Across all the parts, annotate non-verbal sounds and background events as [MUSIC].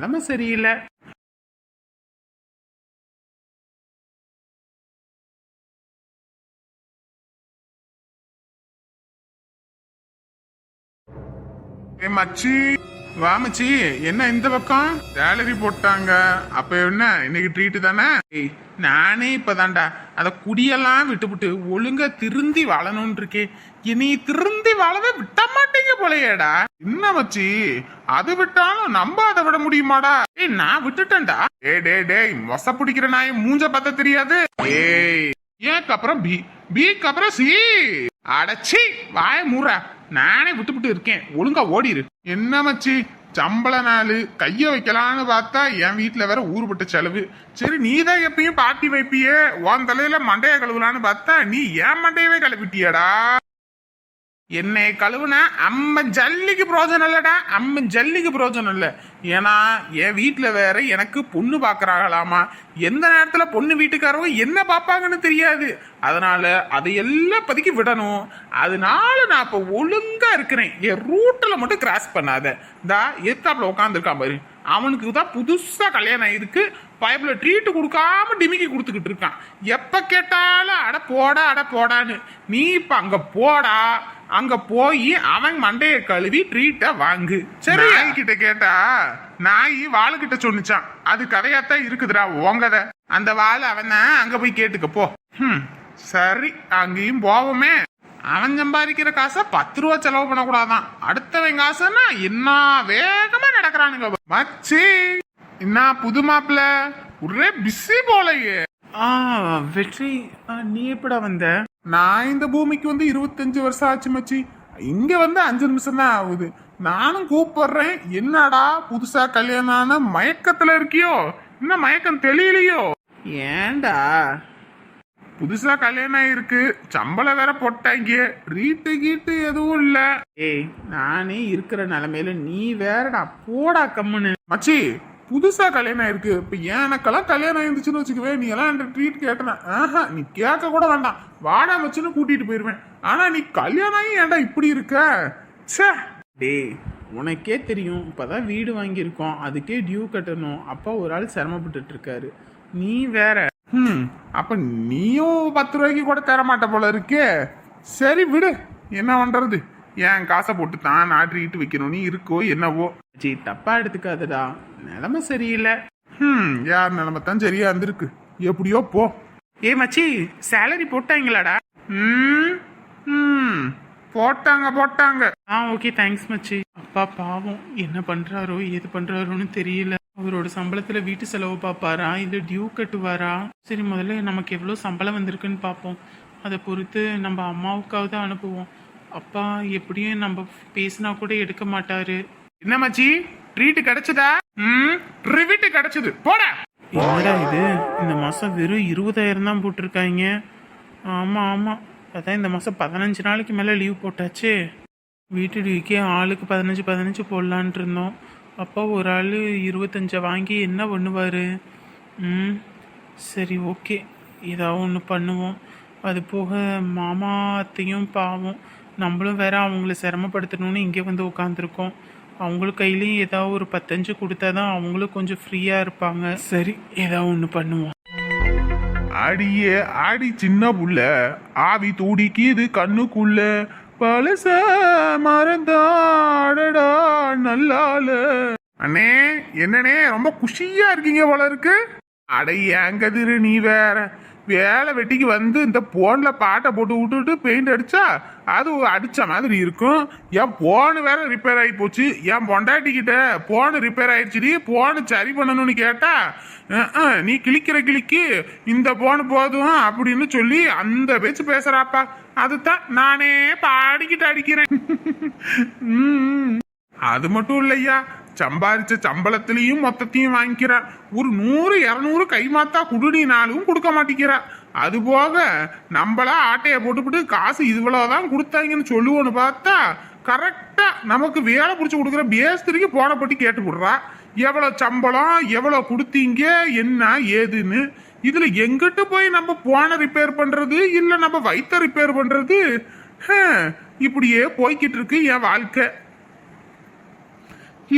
நிலைமை சரியில்லை. ஏ மச்சி வா மச்சி என்ன இந்த பக்கம்? சேலரி போட்டாங்க. அப்ப என்ன இன்னைக்கு ட்ரீட் தானே? ஏய், நானே இப்பதான்டா. அத குடியெல்லாம் விட்டுவிட்டு ஒழுங்கா திருந்தி வாழணும்னு இருக்கேன் இனி திருந்தி வாழவே விட்ட மாட்டீங்க போலையேடா. என்ன மச்சி? அது விட்டாலும் நம்ம அதை விட முடியுமாடா? ஏய் நான் விட்டுட்டேன்டா. டே டேய் டேய் மொச பிடிக்கிற நாய் மூஞ்ச பார்த்தா தெரியாது. ஏய் ஏக்கு அப்புறம் பி. பிக்கு அப்புறம் சி. அடச்சி வாய மூற. நானே விட்டுவிட்டு இருக்கேன். ஒழுங்கா ஓடிரு. என்ன மச்சி? சம்பள நாள் கைய வைக்கலான்னு பார்த்தா என் வீட்டுல வேற ஊருப்பட்ட செலவு. சரி நீ தான் எப்பயும் பாட்டி வைப்பியே? உன் தலையில மண்டையை கழுவலான்னு பார்த்தா நீ ஏன் மண்டையவே கழுவிட்டியடா? என்னை கழுவுனா அம்ம ஜல்லிக்கு பிரோஜனம் இல்லைடா அம்ம ஜல்லிக்கு பிரோஜனம் இல்லை. ஏன்னா என் வீட்டில் வேற எனக்கு பொண்ணு பார்க்குறாங்களாமா எந்த நேரத்தில் பொண்ணு வீட்டுக்காரவங்க என்ன பார்ப்பாங்கன்னு தெரியாது. அதனால அதையெல்லாம் பதுக்கி விடணும். அதனால நான் இப்போ ஒழுங்காக இருக்கிறேன். என் ரூட்டில் மட்டும் கிராஸ் பண்ணாத. தா எத்தாப்புல உட்காந்துருக்கான் பாரு. அவனுக்கு தான் புதுசாக கல்யாணம் ஆயிருக்கு. பைப்பில் ட்ரீட்டு கொடுக்காம டிமிக்கி கொடுத்துக்கிட்டு இருக்கான். எப்போ கேட்டாலும் அட போடா அட போடான்னு. நீ இப்போ அங்கே போடா. அங்க போய் அவன் மண்டைய கழுவி ட்ரீட்டை வாங்கு. சரி கிட்ட கேட்டா நாய் வாளுகிட்ட சொன்னுச்சான் அது கதையாத்தான் இருக்குதுடா உங்கத அந்த வாள் அவன் அங்க போய் கேட்டுக்க போ. சரி அங்கேயும் போவோமே. அவன் சம்பாதிக்கிற காசை பத்து ரூபா செலவு பண்ணக்கூடாதான். அடுத்தவன் காசுன்னா என்ன வேகமா நடக்கிறானுங்க. மச்சி என்ன புது மாப்பிள்ள. ஒரே பிஸி போலயே. ஆ வெற்றி. நீ எப்படா வந்த? நான் இந்த பூமிக்கு வந்து இருபத்தஞ்சு வருஷம் ஆச்சு மச்சி. இங்க வந்து அஞ்சு நிமிஷம் தான் ஆகுது. நானும் கூப்பிடுறேன். என்னடா புதுசா கல்யாணம் ஆன மயக்கத்துல இருக்கியோ? இன்னும் மயக்கம் தெளியலையோ? ஏன்டா? புதுசா கல்யாணம் ஆயிருக்கு. சம்பளம் வேற போட்டாங்க. ரீட்டு கீட்டு எதுவும் இல்ல. ஏய் நானே இருக்கிற நிலைமையில நீ வேறடா போடா கம்முன்னு. மச்சி புதுசாக கல்யாணம் ஆயிருக்கு. இப்போ எனக்கெல்லாம் கல்யாணம் ஆயிருந்துச்சுன்னு வச்சுக்கவே நீ எல்லாம் என்கிட்ட ட்ரீட் கேட்டன ஆஹா நீ கேட்க கூட வேண்டாம். வாடா வச்சுன்னு கூட்டிட்டு போயிருவேன். ஆனால் நீ கல்யாணம் ஆகி ஏன்டா இப்படி இருக்க? சே டேய் உனக்கே தெரியும் இப்போ தான் வீடு வாங்கியிருக்கோம். அதுக்கே டியூ கட்டணும். அப்பா ஒரு ஆள் சிரமப்பட்டுட்டு இருக்காரு. நீ வேற. ம் அப்போ நீயும் பத்து ரூபாய்க்கு கூட தர மாட்ட போல இருக்கே. சரி விடு. என்ன பண்ணுறது ஏன் காசை போட்டு தான் நான் ட்ரீட் வைக்கணும் நீ இருக்கோ என்னவோ? ஜி தப்பா எடுத்துக்காதடா. நிலைமை சரியில்லை. ம் யார் நிலைமை தான் சரியா இருந்திருக்கு? எப்படியோ போ. ஏய் மச்சி சேலரி போட்டாங்களாடா? ம் ம் போட்டாங்க போட்டாங்க. ஆ ஓகே தேங்க்ஸ் மச்சி. அப்பா பாவம். என்ன பண்றாரோ ஏது பண்றாரோன்னு தெரியல. அவரோட சம்பளத்துல வீட்டு செலவு பார்ப்பாரா இல்ல டியூ கட்டுவாரா? சரி முதல்ல நமக்கு எவ்வளவு சம்பளம் வந்திருக்குன்னு பார்ப்போம் அதை பொறுத்து நம்ம அம்மாவுக்காவது அனுப்புவோம். அப்பா எப்படியும் நம்ம பேசினா கூட எடுக்க மாட்டாரு. என்ன மச்சி? ட்ரீட் கிடைச்சதா? ம்? ட்ரிவிட் கிடைச்சது. போட. என்னடா இது? இந்த மாசம் வெறும் இருபதாயிரம் தான் போட்டிருக்காங்க. ஆமா ஆமா. அதான் இந்த மாசம் பதினஞ்சு நாளைக்கு மேல லீவ் போட்டாச்சு. வீட்டு லீவுக்கே ஆளுக்கு பதினஞ்சு பதினஞ்சு போடலான்ட்டு இருந்தோம். அப்பா ஒரு ஆள் இருபத்தஞ்சை வாங்கி என்ன பண்ணுவார்? ம் சரி ஓகே. ஏதாவது ஒன்று பண்ணுவோம். அது போக மாமா அத்தையும் பாவம். நம்மளும் வேற அவங்கள சிரமப்படுத்தணும்னு இங்கே வந்து உட்காந்துருக்கோம் அவங்களுக்கு கையிலையும் ஏதாவது ஒரு பத்தஞ்சு கொடுத்தா தான் அவங்களும் கொஞ்சம் ஃப்ரீயாக இருப்பாங்க. சரி ஏதாவது ஒன்று பண்ணுவோம். ஆடியே ஆடி சின்ன புள்ள. ஆவி தூடிக்கிது கண்ணுக்குள்ள. பழச மறந்தாடடா நல்லால. அண்ணே என்னண்ணே ரொம்ப குஷியா இருக்கீங்க போல இருக்கு. அட ஏங்கதிரு நீ வேற. வேலை வெட்டிக்கு வந்து இந்த போன்ல பாட்டை போட்டு விட்டுட்டு பெயிண்ட் அடிச்சா அது அடிச்ச மாதிரி இருக்கும். என் போனு வேற ரிப்பேர் ஆகி போச்சு. என் பொண்டாட்டி கிட்ட போனு ரிப்பேர் ஆயிடுச்சுடி. போனு சரி பண்ணணும்னு கேட்டா நீ கிளிக்கிற கிளிக்கு இந்த போனு போதும் அப்படின்னு சொல்லி அந்த பேச்சு பேசுறாப்பா. அதுதான் நானே பாடிக்கிட்டு அடிக்கிறேன். [LAUGHS] ம். அது மட்டும் இல்லையா? சம்பாதிச்ச சம்பளத்திலையும் மொத்தத்தையும் வாங்கிக்கிறா. ஒரு நூறு இரநூறு கைமாத்தா குடுடினாலும் கொடுக்க மாட்டேங்கிறா அது போக நம்மளா ஆட்டையை போட்டுவிட்டு காசு இவ்வளோதான் கொடுத்தாங்கன்னு சொல்லுவோன்னு பார்த்தா கரெக்டாக நமக்கு வேலை பிடிச்சி கொடுக்குற பேஸ்திரிக்கு போன பட்டி கேட்டு விடுறா. எவ்வளோ சம்பளம் எவ்வளோ கொடுத்தீங்க என்ன ஏதுன்னு. இதில் எங்கிட்டு போய் நம்ம போனை ரிப்பேர் பண்ணுறது இல்லை நம்ம வயிற்ற ரிப்பேர் பண்ணுறது இப்படியே போய்கிட்டு இருக்கு என் வாழ்க்கை.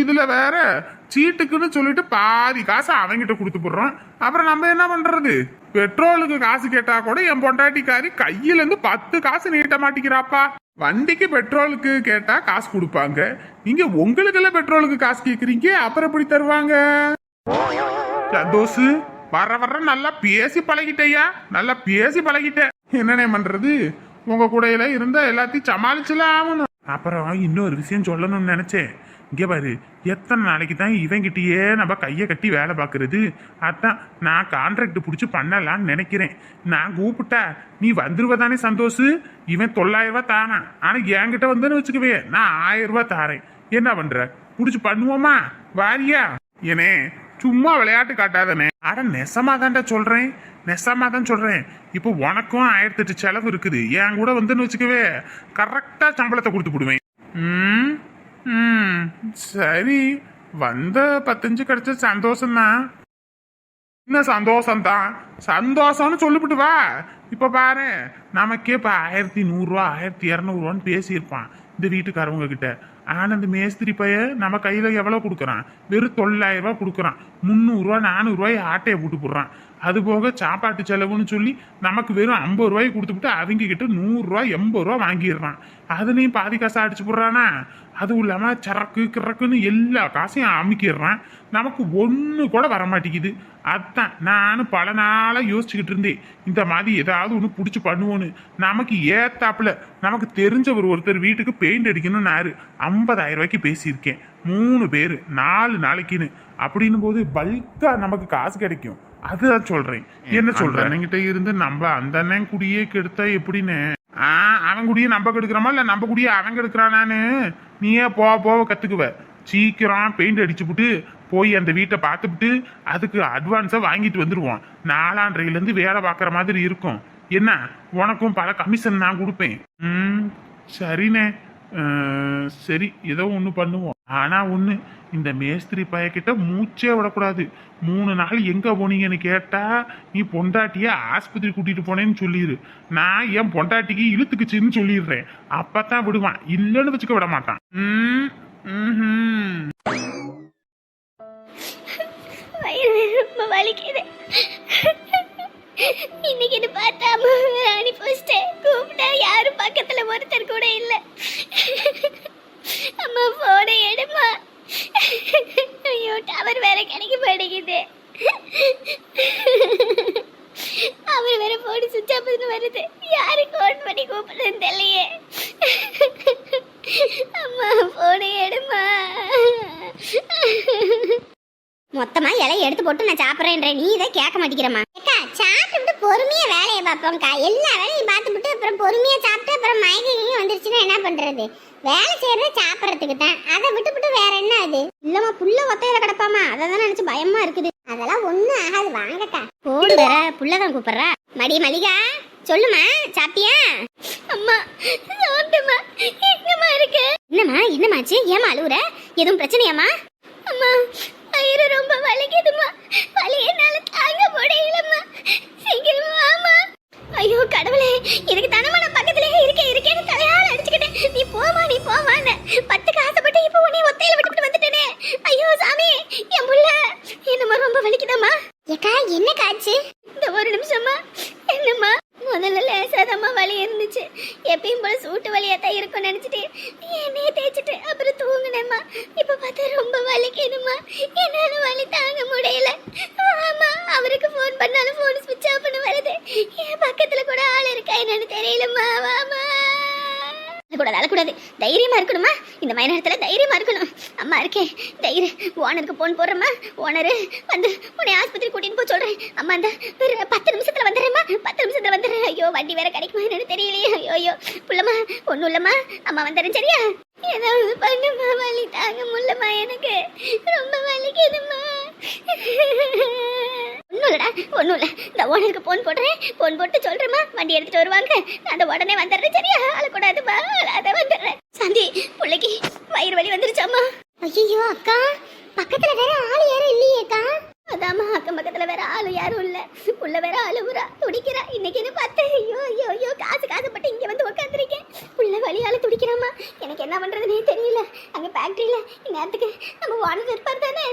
இதுல வேற சீட்டுக்குன்னு சொல்லிட்டு பாதி காசு அவங்கிட்ட கொடுத்து போடுறோம் அப்புறம் நம்ம என்ன பண்றது? பெட்ரோலுக்கு காசு கேட்டா கூட என் பொண்டாட்டிக்காரி கையில இருந்து பத்து காசு நீட்ட மாட்டேங்கிறாப்பா வண்டிக்கு பெட்ரோலுக்கு கேட்டா காசு கொடுப்பாங்க. நீங்க உங்களுக்கெல்லாம் பெட்ரோலுக்கு காசு கேக்குறீங்க அப்புறம் எப்படி தருவாங்க? சந்தோஷ் வர வர நல்லா பேசி பழகிட்டையா? நல்லா பேசி பழகிட்டேன் என்னென்ன பண்றது? உங்க கூடையில இருந்தா எல்லாத்தையும் சமாளிச்சுல ஆகணும். அப்புறம் இன்னொரு விஷயம் சொல்லணும்னு நினைச்சேன். இங்கே பாரு எத்தனை நாளைக்கு தான் இவங்கிட்டயே நம்ம கையை கட்டி வேலை பார்க்கறது? அதான் நான் கான்ட்ராக்ட் பிடிச்சி பண்ணலான்னு நினைக்கிறேன். நான் கூப்பிட்டா நீ வந்துருவ தானே சந்தோஷ்? இவன் தொள்ளாயிரம் தானா ஆனால் என்கிட்ட வந்தேன்னு வச்சுக்கவே நான் ஆயிரம் ரூபா தாரேன். என்ன பண்ற? பிடிச்சி பண்ணுவோமா? வாரியா? ஏனே சும்மா விளையாட்டு காட்டாதனே. அட நெசமாதான்டா தான்டா நெசமாக தான் சொல்றேன். இப்போ உனக்கும் ஆயிரத்தெட்டு செலவு இருக்குது. என் கூட வந்துன்னு வச்சுக்கவே கரெக்டா சம்பளத்தை கொடுத்து விடுவேன் ம் ம் சரி. வந்த பத்தஞ்சு கிடைச்ச சந்தோஷம்தான். என்ன சந்தோஷம் தான் சந்தோஷம்னு சொல்லிவிட்டு வா. இப்ப பாரு நமக்கே இப்போ ஆயிரத்தி நூறுரூவா ஆயிரத்தி இரநூறுவான்னு பேசியிருப்பான். இந்த வீட்டுக்காரவங்க கிட்ட. ஆனந்த் மேஸ்திரி பைய நம்ம கையில் எவ்வளோ கொடுக்குறான்? வெறும் தொள்ளாயிரம் ரூபா கொடுக்குறான். முந்நூறுரூவா நானூறுரூவாய் ஆட்டையை போட்டு போடுறான். அது போக சாப்பாட்டு செலவுன்னு சொல்லி நமக்கு வெறும் ஐம்பது ரூபாய் கொடுத்துட்டு அவங்க கிட்ட நூறுரூவா எண்பது ரூபா வாங்கிடுறான். அதுலேயும் பாதி காசை அடிச்சு போடுறானா? அதுவும் இல்லாமல் சரக்கு கிறக்குன்னு எல்லா காசையும் அமுக்கிடுறான். நமக்கு ஒன்று கூட வர மாட்டேங்குது. அதான் நானும் பல நாளாக யோசிச்சுக்கிட்டு இருந்தேன். இந்த மாதிரி ஏதாவது ஒன்று பிடிச்சி பண்ணுவோன்னு. நமக்கு ஏத்தாப்புல நமக்கு தெரிஞ்சவர் ஒருத்தர் வீட்டுக்கு பெயிண்ட் அடிக்கணும்னாரு. ஐம்பதாயிரம் ரூபாய்க்கு பேசியிருக்கேன். மூணு பேர் நாலு நாளைக்குன்னு. அப்படின்னும் போது பல்கா நமக்கு காசு கிடைக்கும். அதுதான் சொல்றேன். என்ன சொல்றேன்? அண்ணன்கிட்ட இருந்து நம்ம அந்த அண்ணன் குடியே கெடுத்தா எப்படின்னு? ஆ அவன் குடியே நம்ம கெடுக்கிறோமா? இல்ல நம்ம குடியே அவன் கெடுக்கிறானான்னு? நீயே போக போக கத்துக்குவ. சீக்கிரம் பெயிண்ட் அடிச்சுப்புட்டு போய் அந்த வீட்டை பார்த்துப்புட்டு அதுக்கு அட்வான்ஸா வாங்கிட்டு வந்துருவோம். நாலாண்டரைல இருந்து வேலை பார்க்குற மாதிரி இருக்கும். என்ன? உனக்கும் பல கமிஷன் நான் கொடுப்பேன். ம் சரிண்ணே. சரி ஏதோ ஒன்று பண்ணுவோம். ஆனால் ஒன்று இந்த மேஸ்திரி பையக்கிட்ட மூச்சே விடக்கூடாது. மூணு நாள் எங்கே போனீங்கன்னு கேட்டால் நீ பொண்டாட்டியை ஆஸ்பத்திரி கூட்டிகிட்டு போனேன்னு சொல்லிடு நான் என் பொண்டாட்டிக்கு இழுத்துக்குச்சுன்னு சொல்லிடுறேன். அப்போ தான் விடுவான். இல்லைன்னு வச்சுக்க விட மாட்டான். ம், வலிக்குது. இன்னைக்கு பார்த்தா அனுப்பி வச்சிட்டேன். கூப்பிட்டா யாரும் பக்கத்துல ஒருத்தர் கூட இல்லை. அம்மா போனை எடுமா? ஐயோ டவர் வேற கிடைக்க மாட்டேங்குது. அவர் வேற போன் சுவிட்ச் ஆஃப்னு வருது. யாருக்கு ஃபோன் பண்ணி கூப்பிடுறதுன்னு தெரியலையே. அம்மா போனை எடுமா? மொத்தமா இலையை எடுத்து போட்டு நான் சாப்பிட்றேன்ற. நீ இதை கேட்க மாட்டேங்கிறமா பொறுமையா வேலையை பார்ப்போம்க்கா. எல்லா வேலையும் பார்த்துட்டு அப்புறம் பொறுமையா சாப்பிட்டு அப்புறம் மயக்கம் வந்துருச்சுன்னா என்ன பண்றது? வேலை செய்யறது சாப்பிட்றதுக்கு தான். அதை விட்டுவிட்டு வேற என்ன அது? இல்லம்மா புள்ள ஒத்தையில கிடப்பாமா? அதை தான் நினைச்சு பயமா இருக்குது. அதெல்லாம் ஒண்ணும் ஆகாது. வாங்கக்கா. போடு வேற. புள்ளதான் கூப்பிடுறா. மடி மல்லிகா சொல்லுமா சாப்பிட்டியா? அம்மா சாப்பிட்டம்மா. இருக்கு? என்னம்மா என்னமாச்சு ஏமா அழுவுற? எதுவும் பிரச்சனையாமா அம்மா வயிறு ரொம்ப வலிக்குதுமா வலி என்னால தாங்க முடியலம்மா. சீக்கிரமா ஐயோ கடவுளே இதுக்கு தானமா நான் பக்கத்துலயே இருக்கேன் இருக்கேன்னு தலையால அடிச்சுக்கிட்டேன். நீ போமா நீ போவான்னு பத்துக்கு ஆசைப்பட்டு இப்போ உன்னை ஒத்தையில விட்டுட்டு வந்துட்டேனே. ஐயோ சாமி என் புள்ள. என்னம்மா ரொம்ப வலிக்குதம்மா? ஏக்கா என்ன காச்சு இந்த ஒரு நிமிஷமா என்னம்மா? முதல்ல லேசாதம்மா வலி இருந்துச்சு. எப்பயும் போல சூட்டு வலியா தான் இருக்கும்னு நினைச்சிட்டு என்னையே தேய்ச்சிட்டு அப்புறம் தூங்கினேம்மா இப்ப பார்த்தா ரொம்ப வலிக்கணுமா என்னால வலி தாங்க முடியல ஆமா அவருக்கு ஃபோன் பண்ணாலும் ஃபோன் ஸ்விட்ச் ஆஃப் பண்ண வருது என் பக்கத்துல கூட ஆள் இருக்கா என்னன்னு தெரியலம்மா வாமா கூடாது அழக்கூடாது தைரியமா இருக்கணுமா இந்த மாதிரி நேரத்துல தைரியமா இருக்கணும் அம்மா இருக்கேன் தைரியம் ஓனருக்கு போன் போடுறேம்மா ஓனரு வந்து உன்னை ஆஸ்பத்திரி கூட்டின்னு போய் சொல்றேன். அம்மா அந்த பத்து நிமிஷத்துல வந்துடுறேம்மா. பத்து நிமிஷத்துல வந்துடுறேன். ஐயோ வண்டி வேற கிடைக்குமா என்னன்னு தெரியலையே. ஐயோ ஐயோ. புள்ளம்மா ஒன்றும் இல்லம்மா. அம்மா வந்துடுறேன் சரியா? ஏதாவது பண்ணுமா வலி தாங்க முடியலம்மா எனக்கு. ரொம்ப வலிக்குதுமா ஒன்றும் இல்லடா ஒன்றும் இல்லை. இந்த ஓனருக்கு ஃபோன் போடுறேன். ஃபோன் போட்டு சொல்கிறேம்மா வண்டி எடுத்துட்டு வருவாங்க. நான் அந்த உடனே வந்துடுறேன் சரியா? அழக்கூடாதுமா அழாத வந்துடுறேன். சந்தி பிள்ளைக்கு வயிறு வலி வந்துருச்சாம்மா. ஐயோ அக்கா. பக்கத்துல வேற ஆள் யாரும் இல்லையேக்கா அதாம்மா அக்கம் பக்கத்துல வேற ஆளு யாரும் இல்ல. உள்ள வேற அழுவுறா துடிக்கிறா. இன்னைக்குன்னு பார்த்து? ஐயோ ஐயோ ஐயோ காசு காசுப்பட்டு இங்க வந்து உட்காந்துருக்கேன் உள்ள வழியால துடிக்கிறாமா எனக்கு என்ன பண்றதுனே தெரியல. அங்க ஃபேக்டரியில இந்நேரத்துக்கு நம்ம ஓனர் இருப்பார் தானே?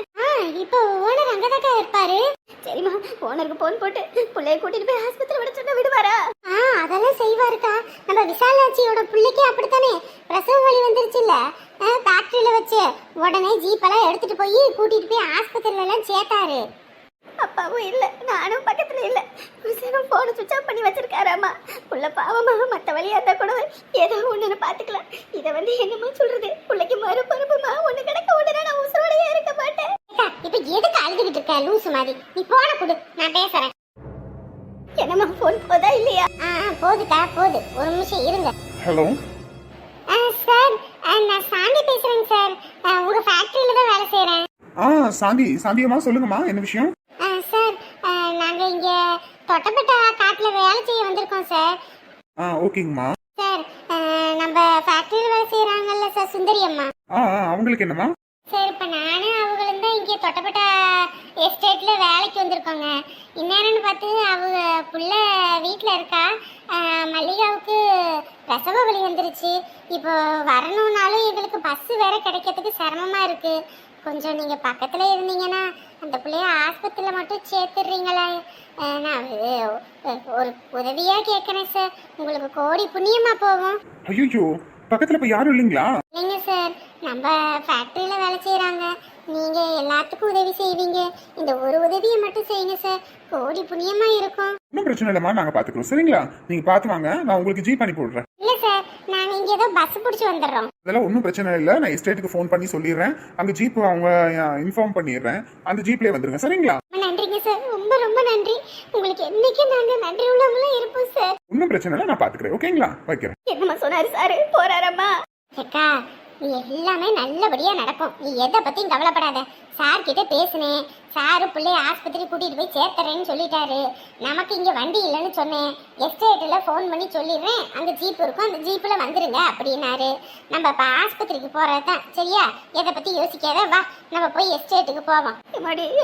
இப்போ ஓனர் அங்கதாக்கா இருப்பாரு. சரிம்மா ஓனருக்கு போன் போட்டு பிள்ளைய கூட்டிட்டு போய் ஆஸ்பத்திரி விட சொன்னா விடுவாரா? ஆ அதெல்லாம் செய்வாருக்கா. நம்ம விசாலாட்சியோட பிள்ளைக்கே அப்படித்தானே. பிரசவ வழி வந்துருச்சுல்ல. ஃபேக்டரியில வச்சு உடனே ஜீப்பெல்லாம் எடுத்துட்டு போய் கூட்டிட்டு போய் ஆஸ்பத்திரியில எல்லாம் சேர்த்தாரு. அப்பாவும் இல்ல நானும் பக்கத்துல இல்ல. புருஷனும் போன சுவிட்ச் ஆஃப் பண்ணி வச்சிருக்காராமா. உள்ள பாவமா மத்த வழியா இருந்தா கூட ஏதோ ஒண்ணுன்னு பாத்துக்கலாம். இத வந்து என்னமோ சொல்றது. பிள்ளைக்கு மறு பொறுப்புமா ஒண்ணு கிடக்க ஒண்ணு நான் உசுரோடையே இருக்க மாட்டேன். இப்ப எதுக்கு அழுதுகிட்டு இருக்க? லூசு மாதிரி. நீ போன கொடு நான் பேசுறேன். என்னம்மா போன் போதா இல்லையா? ஆ போதுக்கா போது. ஒரு நிமிஷம் இருங்க. ஹலோ? சார். நான் சாந்தி பேசுறேங்க சார். உங்க ஃபேக்டரியில தான் வேலை செய்றேன். ஆ சாந்தி சாந்தியம்மா சொல்லுங்கம்மா என்ன விஷயம்? சார். நாங்க இங்க தொட்டப்பட்ட காட்டுல வேலை செய்ய வந்திருக்கோம் சார். ஆ ஓகேங்கம்மா. சார் நம்ம ஃபேக்டரியில் வேலை செய்யறாங்கல்ல சார் சுந்தரி அம்மா. ஆ ஆ, அவங்களுக்கு என்னம்மா? சார் இப்போ நானும் அவங்களும் தான் இங்கே தொட்டப்பட்ட எஸ்டேட்டில் வேலைக்கு வந்திருக்கோங்க. இந்நேரம்னு பார்த்து அவங்க புள்ள வீட்டில் இருக்கா? மல்லிகாவுக்கு பிரசவ வலி வந்துருச்சு. இப்போ வரணும்னாலும் எங்களுக்கு பஸ்ஸு வேற கிடைக்கிறதுக்கு சிரமமாக இருக்குது கொஞ்சம் நீங்கள் பக்கத்தில் இருந்தீங்கன்னா அந்த பிள்ளைய ஆஸ்பத்திரியில் மட்டும் சேர்த்துடுறீங்களா. நான் ஒரு- ஒரு கேட்குறேன் சார் உங்களுக்கு கோடி புண்ணியமாக போகும். ஐயோ பக்கத்துல இப்ப யாரும் இல்லைங்களா? இல்லைங்க சார். நம்ம ஃபேக்ட்ரியில் வேலை செய்கிறாங்க நீங்கள் எல்லாத்துக்கும் உதவி செய்வீங்க. இந்த ஒரு உதவியை மட்டும் செய்யுங்க சார். கோடி புண்ணியமாக இருக்கும். ஒன்றும் பிரச்சனை இல்லைம்மா. நாங்க பாத்துக்கிறோம். சரிங்களா? நீங்க பாத்து வாங்க. நான் உங்களுக்கு ஜி பண்ணி போடுறேன். இல்லை சார். நாங்கள் இங்கே ஏதோ பஸ் பிடிச்சி வந்துடுறோம். அதெல்லாம் ஒன்றும் பிரச்சனை இல்லை. நான் எஸ்டேட்டுக்கு ஃபோன் பண்ணி சொல்லிடுறேன். அங்கே ஜீப் அவங்க இன்ஃபார்ம் பண்ணிடுறேன். அந்த ஜீப்லேயே வந்துருங்க. சரிங்களா? ரொம்ப நன்றிங்க சார். உங்களுக்கு என்னைக்கும் நாங்கள் நன்றி உள்ளவங்களும் இருப்போம் சார் ஒன்றும் பிரச்சனை இல்லை நான் பார்த்துக்கிறேன் ஓகேங்களா? வைக்கிறேன். என்னம்மா சொன்னாரு சார் போறாரம்மா. அக்கா நீ எல்லாமே நல்லபடியா நடக்கும். நீ எதை பத்தியும் கவலைப்படாத. சார் கிட்ட பேசினேன் சாரு பிள்ளைய ஆஸ்பத்திரி கூட்டிட்டு போய் சேர்த்துறேன்னு சொல்லிட்டாரு. நமக்கு இங்க வண்டி இல்லைன்னு சொன்னேன். எஸ்டேட்ல ஃபோன் பண்ணி சொல்லிடுறேன். அங்க ஜீப் இருக்கும். அந்த ஜீப்ல வந்துருங்க அப்படின்னாரு. நம்ம இப்ப ஆஸ்பத்திரிக்கு போறதுதான். சரியா? எதை பத்தி யோசிக்காத. வா நம்ம போய் எஸ்டேட்டுக்கு போவோம்.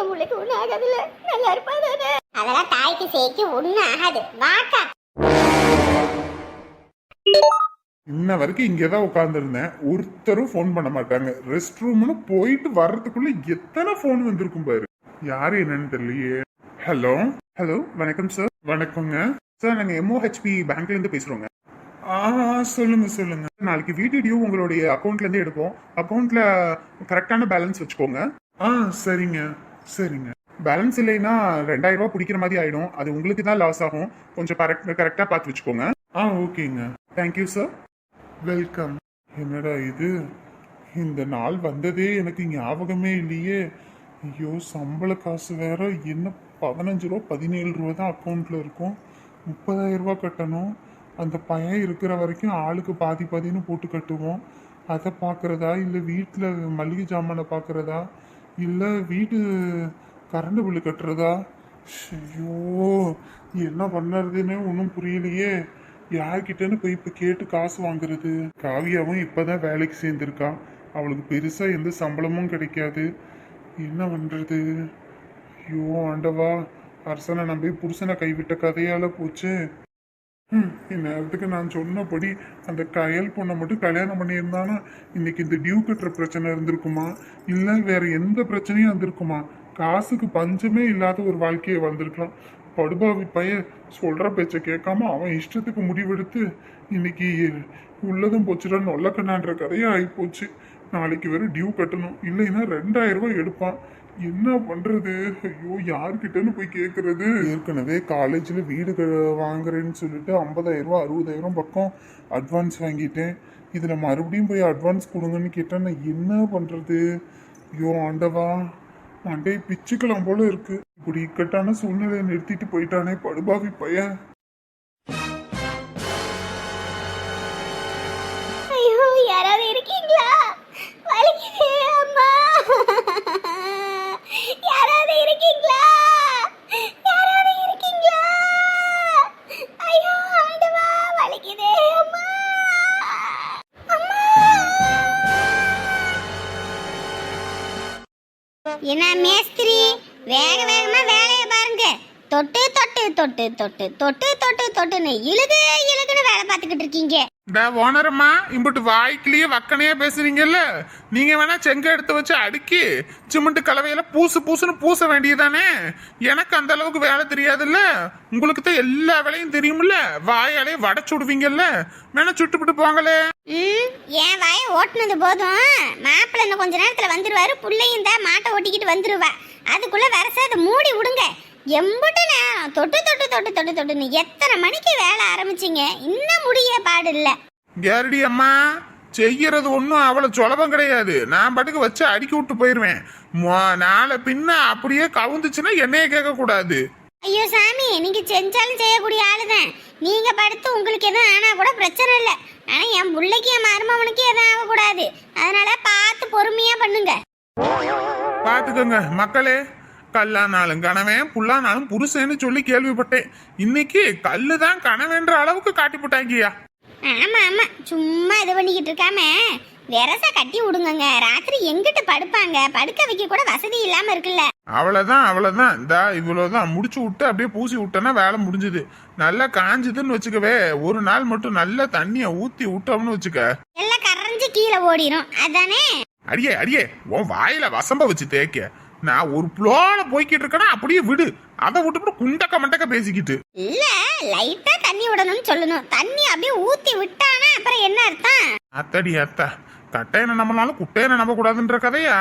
உங்களுக்கு ஒன்றும் ஆகாதுல்ல. நல்லா இருப்பா அதெல்லாம் தாய்க்கு சேய்க்கு ஒன்றும் ஆகாது. வாக்கா. இன்ன வரைக்கும் இங்கே தான் உட்காந்துருந்தேன் ஒருத்தரும் ஃபோன் பண்ண மாட்டாங்க. ரெஸ்ட் ரூம்னு போயிட்டு வர்றதுக்குள்ள எத்தனை ஃபோன் வந்திருக்கும் பாரு. யாரு என்னன்னு தெரியலையே. ஹலோ ஹலோ வணக்கம் சார் வணக்கங்க. சார் நாங்கள் எம்ஓஹெச்பி பேங்க்லேருந்து பேசுகிறோங்க ஆ சொல்லுங்க சொல்லுங்க. நாளைக்கு வீட்டு உங்களுடைய அக்கௌண்ட்லேருந்து எடுப்போம். அக்கௌண்ட்ல கரெக்டான பேலன்ஸ் வச்சுக்கோங்க. ஆ சரிங்க. சரிங்க. பேலன்ஸ் இல்லைன்னா ரெண்டாயிரம் ரூபாய் பிடிக்கிற மாதிரி ஆயிடும். அது உங்களுக்கு தான் லாஸ் ஆகும். கொஞ்சம் கரெக்ட் கரெக்டாக பார்த்து வச்சுக்கோங்க. ஆ ஓகேங்க. Thank you sir welcome. என்னடா இது? இந்த நாள் வந்ததே எனக்கு ஞாபகமே இல்லையே. ஐயோ சம்பள காசு வேற. என்ன பதினஞ்சு ரூபா பதினேழு ரூபா தான் அக்கௌண்ட்ல இருக்கும். முப்பதாயிரம் ரூபா கட்டணும். அந்த பையன் இருக்கிற வரைக்கும் ஆளுக்கு பாதி பாதின்னு போட்டு கட்டுவோம். அதை பார்க்குறதா? இல்லை வீட்டில் மளிகை ஜாமானை பார்க்குறதா? இல்லை வீட்டு கரண்ட் பில்லு கட்டுறதா? ஐயோ என்ன பண்ணுறதுன்னு ஒன்றும் புரியலையே. யார்கிட்டன்னு போய் இப்போ கேட்டு காசு வாங்குறது? காவியாவும் இப்போதான் வேலைக்கு சேர்ந்துருக்கா. அவளுக்கு பெருசாக எந்த சம்பளமும் கிடைக்காது. என்ன பண்ணுறது ஐயோ ஆண்டவா. அரசனை நம்பி புருஷனை கைவிட்ட கதையால் போச்சு. ம், இந்நேரத்துக்கு நான் சொன்னபடி அந்த கயல் பொண்ணை மட்டும் கல்யாணம் பண்ணியிருந்தானா? இன்னைக்கு இந்த டியூ கட்டுற பிரச்சனை இருந்திருக்குமா? இல்லை வேற எந்த பிரச்சனையும் வந்திருக்குமா? காசுக்கு பஞ்சமே இல்லாத ஒரு வாழ்க்கையை வந்திருக்கலாம் படுபாவி பையன் சொல்கிற பேச்சை கேட்காம அவன் இஷ்டத்துக்கு முடிவெடுத்து இன்னைக்கு உள்ளதும் போச்சுடா நொல்லக்கண்ணான்ற கதையா ஆகிப்போச்சு நாளைக்கு வெறும் டியூ கட்டணும். இல்லைன்னா ரெண்டாயிரம் ரூபாய் எடுப்பான். என்ன பண்ணுறது ஐயோ யார்கிட்டன்னு போய் கேட்குறது ஏற்கனவே காலேஜில் வீடு க- வாங்குறேன்னு சொல்லிட்டு ஐம்பதாயிரரூபா அறுபதாயிரம் பக்கம் அட்வான்ஸ் வாங்கிட்டேன். இதில் மறுபடியும் போய் அட்வான்ஸ் கொடுங்கன்னு கேட்டேன்னா நான் என்ன பண்ணுறது ஐயோ ஆண்டவா ஆண்டே பிச்சுக்கலாம் போல இருக்குது இப்படி இக்கட்டான சூழ்நிலையை நிறுத்திட்டு போயிட்டானே படுபாவி பையன். ஐயோ யாராவது இருக்கீங்களா? வலிக்குது அம்மா. யாராவது இருக்கீங்களா? யாராவது இருக்கீங்களா? ஐயோ ஆண்டவா வலிக்குதே அம்மா. என்ன மேஸ்திரி? வேக வேகமா வேலையை பாருங்க. தொட்டு தொட்டு தொட்டு தொட்டு தொட்டு தொட்டு தொட்டுன்னு இழுது இழுதுன்னு வேலை பார்த்துக்கிட்டு இருக்கீங்க. இந்த ஓனரம்மா இம்புட்டு வாய்க்கிலேயே வக்கனையா பேசுறீங்கல்ல? நீங்க வேணா செங்க எடுத்து வச்சு அடுக்கி சிமெண்ட் கலவையில பூசு பூசுன்னு பூச வேண்டியதானே எனக்கு அந்த அளவுக்கு வேலை தெரியாதுல்ல? உங்களுக்கு தான் எல்லா வேலையும் தெரியும்ல? வாயாலே வடைச்சு விடுவீங்கல்ல? வேணா சுட்டுப்பிட்டு போங்களே. என் வாய ஓட்டுனது போதும். மாப்பிள்ள கொஞ்ச நேரத்துல வந்துருவாரு. புள்ளையும் தான் மாட்டை ஓட்டிக்கிட்டு வந்துருவா. அதுக்குள்ள வரச அதை மூடி விடுங்க. எம்புட்டு நேரம் தொட்டு தொட்டு தொட்டு தொட்டு தொட்டுன்னு எத்தனை மணிக்கு வேலை ஆரம்பிச்சிங்க? இன்னும் முடிய பாடு இல்ல கேரடி அம்மா செய்யறது ஒன்றும் அவ்வளோ சுலபம் கிடையாது. நான் பாட்டுக்கு வச்சு அடுக்கி விட்டு போயிடுவேன் மொ- நாளை பின்ன அப்படியே கவுந்துச்சுன்னா என்னைய கேட்கக்கூடாது. ஐயோ சாமி நீங்க செஞ்சாலும் செய்யக்கூடிய ஆளுதான். நீங்க படுத்து உங்களுக்கு எதுவும் ஆனா கூட பிரச்சனை இல்லை. ஆனா என் பிள்ளைக்கு என் மருமவனுக்கு எதுவும் ஆகக்கூடாது. அதனால பார்த்து பொறுமையா பண்ணுங்க. பார்த்துக்கோங்க மக்களே. கல்லானாலும் கணவன் புல்லானாலும் புருஷன்னு சொல்லி கேள்விப்பட்டேன். இன்னைக்கு கல்லு தான் கணவன்ற அளவுக்கு காட்டி போட்டாங்கய்யா. ஆமா ஆமா. சும்மா இது பண்ணிக்கிட்டு இருக்காம வெரசா கட்டி விடுங்கங்க. ராத்திரி எங்கிட்டு படுப்பாங்க? படுக்க வைக்க கூட வசதி இல்லாம இருக்குல்ல. அவ்வளோதான் அவ்வளோதான் இந்தா இவ்வளோதான் முடிச்சு விட்டு அப்படியே பூசி விட்டோன்னா வேலை முடிஞ்சுது. நல்லா காஞ்சுதுன்னு வச்சுக்கவே ஒரு நாள் மட்டும் நல்லா தண்ணியை ஊற்றி விட்டோம்னு வச்சுக்க. எல்லாம் கரைஞ்சு கீழே ஓடிரும். அதானே? அடியே அடியே உன் வாயில வசம்ப வச்சு தேய்க்க. நான் ஒரு புலோல போய்கிட்டு இருக்கேன்னா அப்படியே விடு. அதை விட்டுப்புட்டு குண்டக்க மண்டக்க பேசிக்கிட்டு. இல்ல லைட்டா தண்ணி விடணும்னு சொல்லணும். தண்ணி அப்படியே ஊத்தி விட்டானா அப்புறம் என்ன அர்த்தம்? அத்தடி அத்தா. கட்டையனை நம்மளால குட்டையனை நம்ப கூடாதுன்ற கதையா?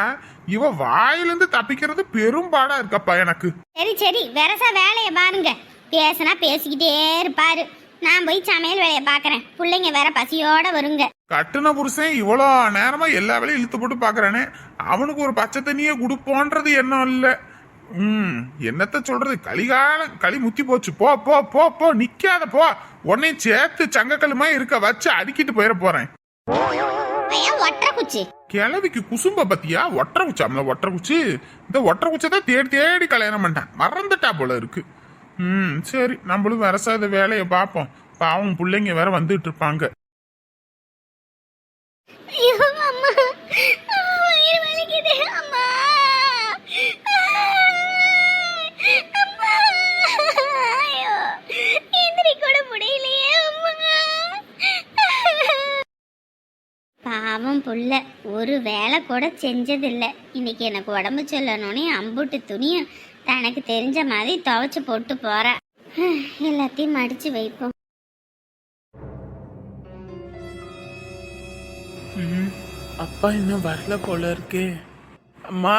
இவ வாயிலிருந்து தப்பிக்கிறது பெரும்பாடா இருக்கப்பா எனக்கு. சரி சரி. வெரசா வேலைய பாருங்க. பேசுனா பேசிக்கிட்டே இருப்பாரு. நான் போய் சமையல் வேலையை பாக்குறேன் பிள்ளைங்க வேற பசியோட வருங்க. கட்டுன புருஷன் இவ்வளோ நேரமா எல்லா வேலையும் இழுத்து போட்டு பாக்குறானே அவனுக்கு ஒரு பச்சை தண்ணியை கொடுப்போன்றது எண்ணம் இல்ல. ம் என்னத்த சொல்றது? கலிகாலம் களி முத்தி போச்சு. போ போ போ போ நிக்காத போ. உன்னையும் சேர்த்து சங்கக்கல்லுமா இருக்க வச்சு அடுக்கிட்டு போயிட குச்சி? கிழவிக்கு குசும்ப பத்தியா? ஒற்றை குச்சி. அம்மல ஒற்றை குச்சி. இந்த ஒற்றை குச்சை தான் தேடி தேடி கல்யாணம் பண்ணிட்டான். மறந்துட்டா போல இருக்கு. ம் சரி நம்மளும் வரசாத வேலையை பார்ப்போம். பாவம் பிள்ளைங்க வேற வந்துட்டு இருப்பாங்க. ஐயோ அம்மா. வயிறு வலிக்குது. அம்மா. பாவம் புள்ள ஒரு வேலை கூட செஞ்சதில்லை. இன்னைக்கு எனக்கு உடம்பு சொல்லணும்னே அம்புட்டு துணியும் தனக்கு தெரிஞ்ச மாதிரி துவைச்சு போட்டு போகிறேன் எல்லாத்தையும் மடித்து வைப்போம். அப்பா இன்னும் வரல போல இருக்கே. அம்மா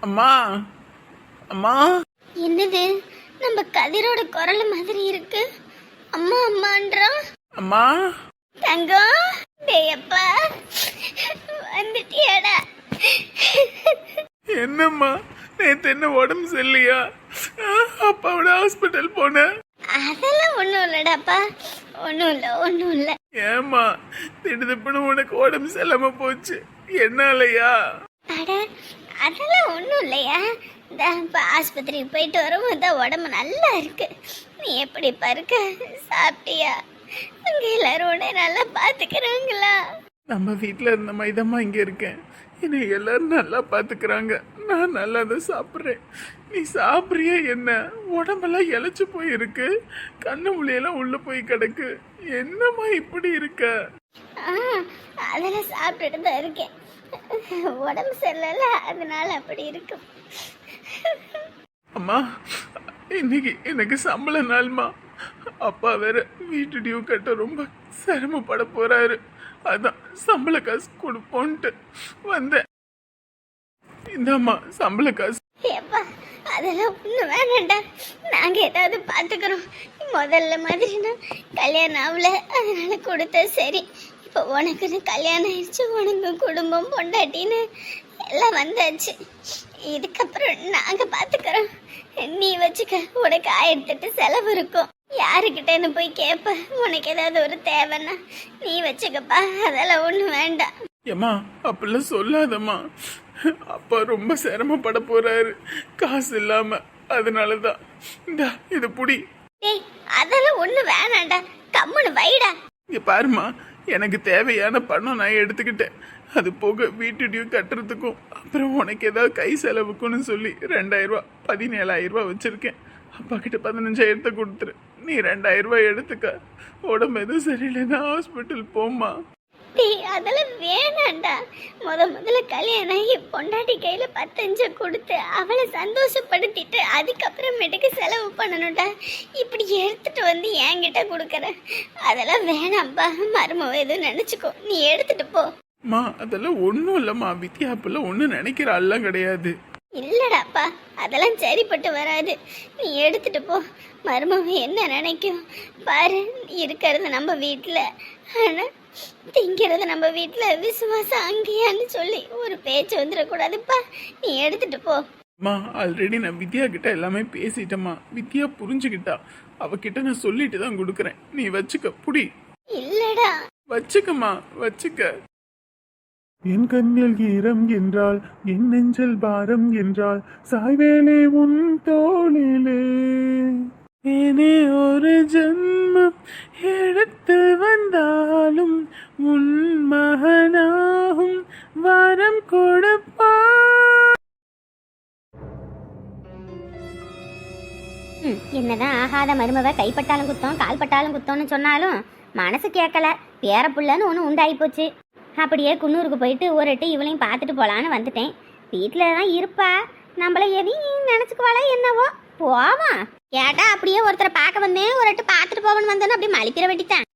அம்மா அம்மா. என்னது? நம்ம கதிரோட குரல் மாதிரி இருக்கு. அம்மா அம்மான்றான் அம்மா. தங்கம் டேயப்பா வந்துட்டியாடா? என்னம்மா நேத்து என்ன உடம்பு சரியில்லையா? அப்பாவோட ஹாஸ்பிட்டல் போனேன். அதெல்லாம் ஒன்றும் இல்லடாப்பா ஒன்றும் இல்லை ஒன்றும் இல்லை. ஏம்மா திடுதிப்புன்னு உனக்கு உடம்பு சரியில்லாம போச்சு. என்னாலயா? அட அதெல்லாம் ஒன்றும் இல்லையா? இந்த இப்போ ஆஸ்பத்திரிக்கு போயிட்டு வரும்போது தான் உடம்பு நல்லா இருக்கு. நீ எப்படி இருக்க சாப்பிட்டியா? அங்கே எல்லாரும் உன்னை நல்லா பார்த்துக்கிறாங்களா நம்ம வீட்டில் இருந்த மைதம்மா இங்கே இருக்கேன். என்னை எல்லாரும் நல்லா பார்த்துக்கிறாங்க நான் நல்லா தான் சாப்பிட்றேன். நீ சாப்பிட்றிய என்ன? உடம்பெல்லாம் இழைச்சு போயிருக்கு. கண்ணு முழியெல்லாம் உள்ள போய் கிடக்கு. என்னம்மா இப்படி இருக்க? அதெல்லாம் சாப்பிட்டுட்டு தான் இருக்கேன். உடம்பு சரியில்லைல்ல அதனால அப்படி இருக்கும். அம்மா இன்னைக்கு எனக்கு சம்பள நாள்மா. அப்பா வேற வீட்டு டியூ கட்ட ரொம்ப சிரமப்பட போறாரு. அதான் சம்பள காசு கொடுப்போன்ட்டு வந்தேன். இந்தாம்மா சம்பள காசு. ஏப்பா அதெல்லாம் ஒன்றும் வேணாண்டா நாங்கள் ஏதாவது பார்த்துக்கிறோம் முதல்ல மாதிரினா கல்யாணம் ஆகல. அதனால கொடுத்தா சரி. இப்போ உனக்குன்னு கல்யாணம் ஆயிடுச்சு. உனக்கு குடும்பம் பொண்டாட்டின்னு எல்லாம் வந்தாச்சு. இதுக்கப்புறம் நாங்கள் பார்த்துக்கிறோம் நீ வச்சுக்க. உனக்கு ஆயிரத்தெட்டு செலவு இருக்கும். யாருக்கிட்டன்னு போய் கேட்ப உனக்கு ஏதாவது ஒரு தேவைன்னா நீ வச்சுக்கப்பா. அதெல்லாம் ஒன்றும் வேண்டாம். ஏம்மா அப்படிலாம் சொல்லாதம்மா. அப்பா ரொம்ப சிரமப்பட போறாரு. காசு இல்லாம. அதனாலதான். இந்தா இது புடி. டேய் அதெல்லாம் ஒன்றும் வேணாண்டா கம்முன்னு வைடா. இங்க பாருமா எனக்கு தேவையான பணம் நான் எடுத்துக்கிட்டேன். அது போக வீட்டு டியூ கட்டுறதுக்கும் அப்புறம் உனக்கு ஏதாவது கை செலவுக்குன்னு சொல்லி பதினேழாயிரம் ரூபா வச்சிருக்கேன். அப்பா கிட்ட பதினஞ்சாயிரத்தை கொடுத்துரு. நீ ரெண்டாயிரம் ரூபாய் எடுத்துக்க. உடம்பு எதுவும் சரியில்லைன்னா ஹாஸ்பிட்டல் போம்மா. அதெல்லாம் வேணாண்டா முத முதல்ல கல்யாணம் ஆகி பொண்டாட்டி கையில பத்தஞ்ச கொடுத்து அவளை சந்தோஷப்படுத்திட்டு அதுக்கப்புறமேட்டுக்கு செலவு பண்ணணும்டா. இப்படி எடுத்துட்டு வந்து என்கிட்ட கொடுக்குற. அதெல்லாம் வேணாம்ப்பா மருமவ எதுவும் நினைச்சுக்கோ. நீ எடுத்துட்டு போ. மா அதெல்லாம் ஒன்றும் இல்லைம்மா. வித்யா அப்பெல்லாம் ஒன்றும் நினைக்கிற ஆள்லாம் கிடையாது. இல்லடாப்பா அதெல்லாம் சரிப்பட்டு வராது. நீ எடுத்துட்டு போ. மருமவ என்ன நினைக்கும்? பாரு இருக்கிறது நம்ம வீட்டில் ஆனால் திங்கிறது நம்ம வீட்டில் விசுவாசம் அங்கேயான்னு சொல்லி ஒரு பேச்சு வந்துடக்கூடாதுப்பா. நீ எடுத்துட்டு போ. அம்மா ஆல்ரெடி நான் வித்யா கிட்ட எல்லாமே பேசிட்டேம்மா. வித்யா புரிஞ்சுக்கிட்டா. அவகிட்ட நான் சொல்லிட்டு தான் கொடுக்குறேன். நீ வச்சுக்க புடி. இல்லடா. வச்சுக்கம்மா வச்சுக்க. என் கண்ணில் ஈரம் என்றால் என் நெஞ்சல் பாரம் என்றால் சாய்வேலே உன் தோளிலே. இனி ஒரு ஜன்மம் எடுத்து வந்தாலும் உன் மகனாகும் வரம் கொடுப்பா ம், என்னதான் ஆகாத மருமவ கைப்பட்டாலும் குத்தம் கால்பட்டாலும் குத்தம்னு சொன்னாலும் மனசு கேட்கல. பேர புள்ளன்னு ஒன்று உண்டாகி போச்சு அப்படியே குன்னூருக்கு போயிட்டு ஒருட்டு இவளையும் பார்த்துட்டு போகலான்னு வந்துட்டேன். வீட்டில் தான் இருப்பா. நம்மள எதையும் நினச்சிக்குவாளா என்னவோ. போவான் கேட்டால் அப்படியே ஒருத்தரை பார்க்க வந்தேன். ஒரு பார்த்துட்டு போகணும்னு வந்தேன்னு அப்படியே மலிப்பிட வெட்டித்தான்